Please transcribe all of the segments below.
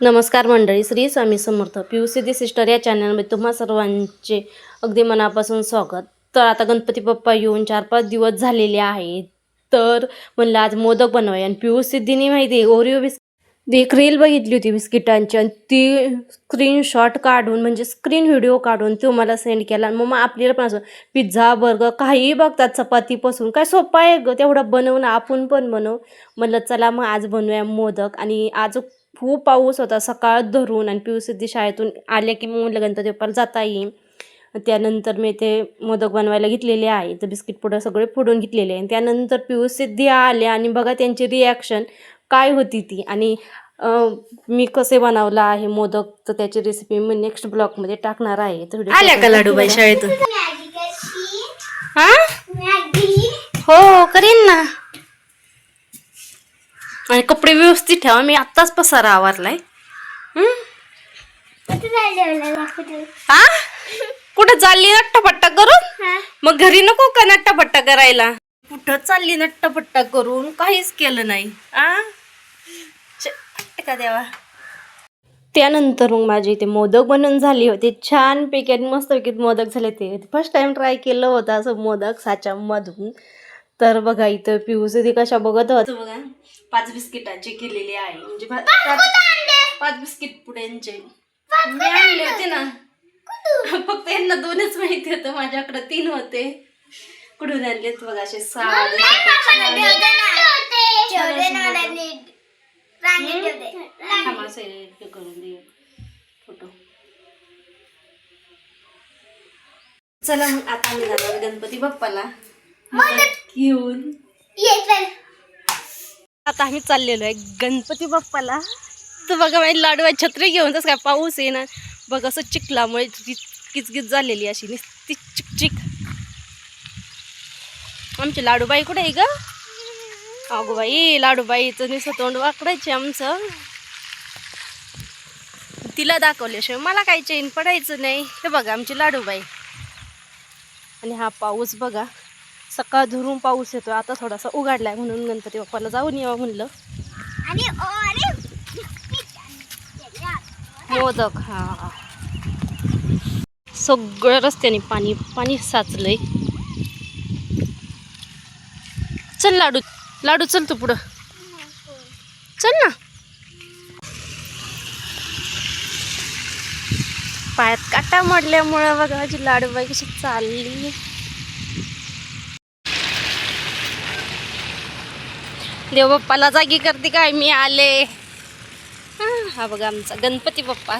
नमस्कार मंडळी Shri Swami Samarth. P U C sister या चॅनलमध्ये तुम्हा सर्वांचे अगदी मनापासून स्वागत. तर आता गणपती बाप्पा येऊन चार पाच दिवस झालेले आहेत. तर म्हणलं आज मोदक बनवाय आणि पी यू सिद्धीने माहिती आहे ओरिओ बिस्किट एक रील बघितली होती बिस्किटांची आणि ती स्क्रीनशॉट काढून म्हणजे स्क्रीन व्हिडिओ काढून तो मला सेंड केला. आणि मग मग आपल्याला पण असं पिझ्झा बर्गर काहीही बघतात चपातीपासून. काय सोपं आहे ग तेवढं बनवणं आपण पण बनव. म्हणलं चला मग आज बनवूया मोदक. आणि आज खूप पाऊस होता. सकाळ धरून आणि पिऊ सिद्धी शाळेतून आले की मग म्हणलं गणपती बाप्पाला जाता येईल. त्यानंतर मी ते मोदक बनवायला घेतलेले आहे. तर बिस्किट पुडं सगळे फोडून घेतलेले आहे. त्यानंतर पिऊ सिद्धी आले आणि बघा त्यांची रिॲक्शन काय होती ती. आणि मी कसे बनवला आहे मोदक तर त्याची रेसिपी मी नेक्स्ट ब्लॉगमध्ये टाकणार आहे. तर video आल्या का लाडूबाई शाळेतून? हा? हो करीन ना. आणि कपडे व्यवस्थित ठेवा. मी आत्ताच पसारा आवरलाय. हं? कुठे कुठं? चालली नट्टापट्टा करून? मग घरी नको का नट्टापट्टा करायला? कुठं चालली नट्टापट्टा करून? काहीच केलं नाही. आ? श- का देवा. त्यानंतर मग माझे इथे मोदक बनवून झाले होते. छानपैकी आणि मस्तपैकी मोदक झाले ते फर्स्ट टाइम ट्राय केलं होतं असं मोदक साच्यामधून. तर बघा इथं पिऊस कशा बघत होत. बघा. पाच बिस्किटाचे केलेले आहे. म्हणजे भा- पाच पाच बिस्किट पुड्यांचे मी आणले होते ना. फक्त यांना दोनच माहिती होतं. माझ्याकडे तीन होते. कुठून आणलेत बघा असे सहा थांब असं हे करून दे फोटो. चला मग आता आम्ही जाणार गणपती बाप्पाला. मोदक घेऊन. आता आम्ही चाललेलो आहे गणपती बाप्पाला. तर बघा माझी लाडू छत्री घेऊन तसं काय पाऊस येणार बघ असं चिखलामुळे ती किचकिच झालेली अशी नुसती चिकचिक. आमची लाडूबाई कुठे आहे ग? अगोबाई लाडूबाईचं निसं तोंड वाकडायचे आमचं. तिला दाखवल्याशिवाय मला काही चैन पडायचं नाही. हे बघा आमची लाडूबाई. आणि हा पाऊस बघा. सकाळ धरून पाऊस येतो आता थोडासा उघडलाय म्हणून गणपती बाप्पाला जाऊन यावं म्हणलं. आणि ओ अरे मोदक हा. सगळ्या रस्त्याने पाणी पाणी साचलंय. चल लाडू लाडू चल तू पुढं. चल ना. पायात काटा मोडल्यामुळं बघा माझी लाडूबाई कशी चालली देव बाप्पाला जागी करते काय? मी आले. हा, हा बघा आमचा गणपती बाप्पा.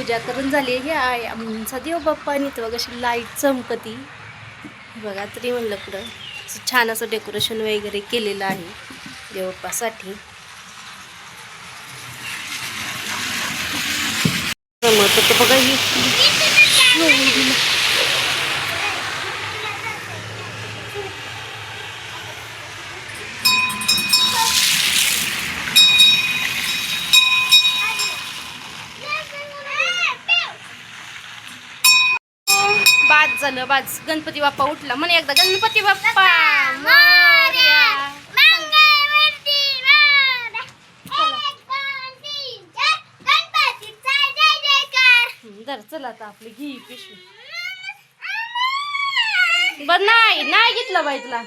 पूजा करून झाली आहे. आय आमचा देव बाप्पा आणि तो कशी लाइट चमकती. बघा तरी म्हणलं पुढं. छान असं डेकोरेशन वगैरे केलेलं आहे देवबाप्पासाठी. समजतं बघा ही. बाद झालं बाद गणपती बाप्पा उठला. म्हणे एकदा गणपती बाप्पा धर चल. आता आपली घी पिशवी. बर नाही नाही घेतलं बाई तुला.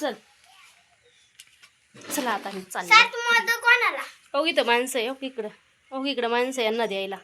चल. चला आता मी चालले कोणाला? हो इथं माणसं आहे हो इकडं. हो इकडं माणसं यांना द्यायला.